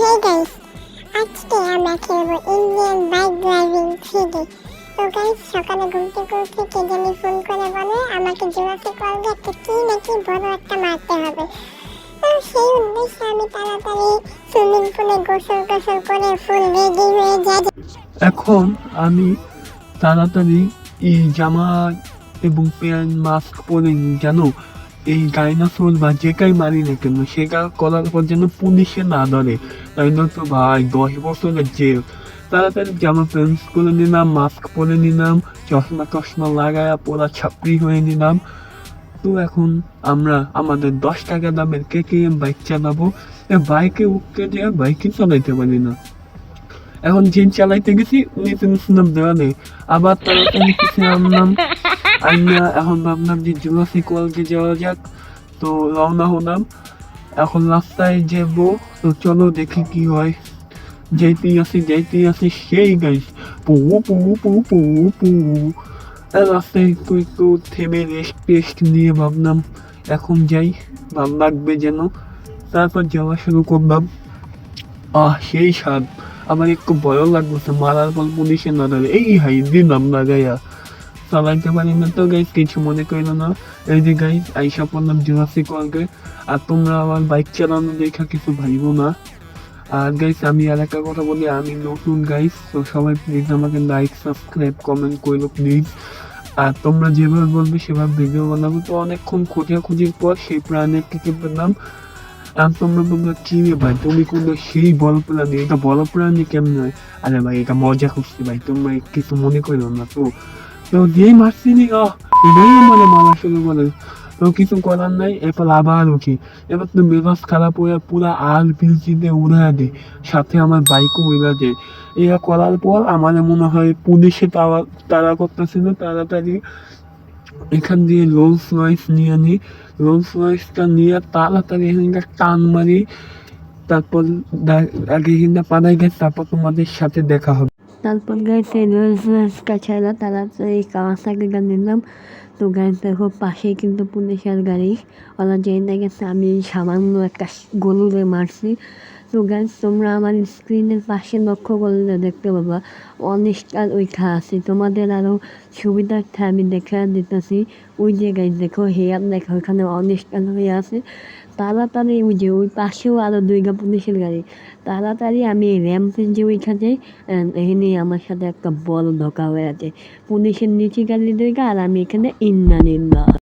Hey guys আজকে আমরা খেলব Indian bike driving three D তো গাইস সকালে ঘুম থেকে উঠে কে জানি ফোন করে বলে, আমাকে জোরাসিক ওয়ার্ল্ডে একটা কি বড় একটা মারতে হবে? তো সেই উদ্দেশ্যে আমি তাড়াতাড়ি সুইমিং পুলে গোসল গোসল করে ফুল রেডি হয়ে যাই। এখন আমি তাড়াতাড়ি এই জামা এবং প্যান্ট মাস্ক পরে নিই, জানো? এই ডাইনোসর বা যেটাই মারি না কেন সেটা করার পর যেন পুলিশে না ধরে। তো ভাই, দশ বছরের জেল। তাড়াতাড়ি জামা প্যান্ট করে নিলাম মাস্ক পরে নিলাম, চশমা টশমা লাগায়া পুরা ছাপড়ি হয়ে নিলাম। তো এখন আমরা আমাদের দশ টাকা দামের কে কে বাইক চালাবো। বাইকে উঠতে দিয়ে বাইকে চালাইতে পারি না। এখন জিন চালাইতে গেছি নিতে শুনলাম দেওয়ালে আবার তাড়াতাড়ি কিছু আনলাম আইনা এখন ভাবলাম যে জুরাসিক ওয়ার্ল্ডে যাওয়া যাক। তো রওনা হলাম। এখন রাস্তায় যাব। তো চলো দেখি কি হয়। যাইতেই আসি যাইতেই আসি। সেই গাইস পু পু পু পু পু। রাস্তায় একটু একটু থেমে রেস্ট টেস্ট নিয়ে ভাবলাম, এখন যাই। ভালো লাগবে যেন। তারপর যাওয়া শুরু করলাম। আহ, সেই স্বাদ। আমার একটু ভয়ও লাগতেছে মারার পর পুলিশে না ধরে। এই হাই দিলাম না গাইয়া চালাইতে পারি না। তো গাইজ কিছু মনে করো না। এই যে গাইজ আইসা পড়লাম জুরাসিক ওয়ার্ল্ডে আর তোমরা আমার বাইক চালানো দেখা কিছু ভাইবো না। আর গাইজ আমি আর একটা কথা বলি, আমি নতুন গাইজ তো সবাই প্লিজ আমাকে লাইক সাবস্ক্রাইব কমেন্ট করল প্লিজ আর তোমরা যেভাবে বলবে সেভাবে ভিডিও বানাবো। তো অনেকক্ষণ খোঁজাখুঁজির পর সেই প্রাণের থেকে পেলাম। আর তোমরা বলবে, কি ভাই, তুমি কোনো সেই বল প্রাণী? এটা বল প্রাণী কেমন? হয় আরে ভাই, এটা মজা করছি ভাই। তোমরা কিছু মনে করো না তো। তো যেই মারছি নি আহ এটাই মানে মারা শুরু করে তো কিছু করার নাই এরপর আবার উঠি এবার তো মেজাজ খারাপ হয়ে পুরো আর পিলচিতে উড়া দে সাথে আমার বাইকও উড়া দে এটা করার পর আমার মনে হয় পুলিশে তারা তারা করতেছিল তাড়াতাড়ি এখান দিয়ে রোলস রয়েস নিয়ে নিই রোলস রয়েসটা নিয়ে তাড়াতাড়ি এখানকার টান মারি তারপর আগে এখানটা পাড়ায় গেছে তারপর তোমাদের সাথে দেখা হবে তারপর গাইছে রোলস রয়েসটা ছাড়া তাড়াতাড়ি কাওয়াসাকি গান নিলাম তো গাইজ দেখো পাশেই কিন্তু পুলিশের গাড়ি ওরা যেই গেছে আমি সামান্য একটা গরুরে মারছি তো গাইজ তোমরা আমার স্ক্রিনের পাশে লক্ষ্য করলে দেখতে পাবা অনিষ্কার ওইখা আছে তোমাদের আরও সুবিধার্থে আমি দেখা দিতেছি, ওই যে গাইজ দেখো, হেয়ার দেখো ওইখানে অনিষ্কার হয়ে আছে। তাড়াতাড়ি ওই যে ওই পাশেও আরও দুইটা পুলিশের গাড়ি। তাড়াতাড়ি আমি র্যাম্পের যে ওইখানে এখানে আমার সাথে একটা বড় ধোকা হয়ে আছে। পুলিশের নিচে গাড়ি দুইটা আর আমি এখানে ইন্না নিন্দা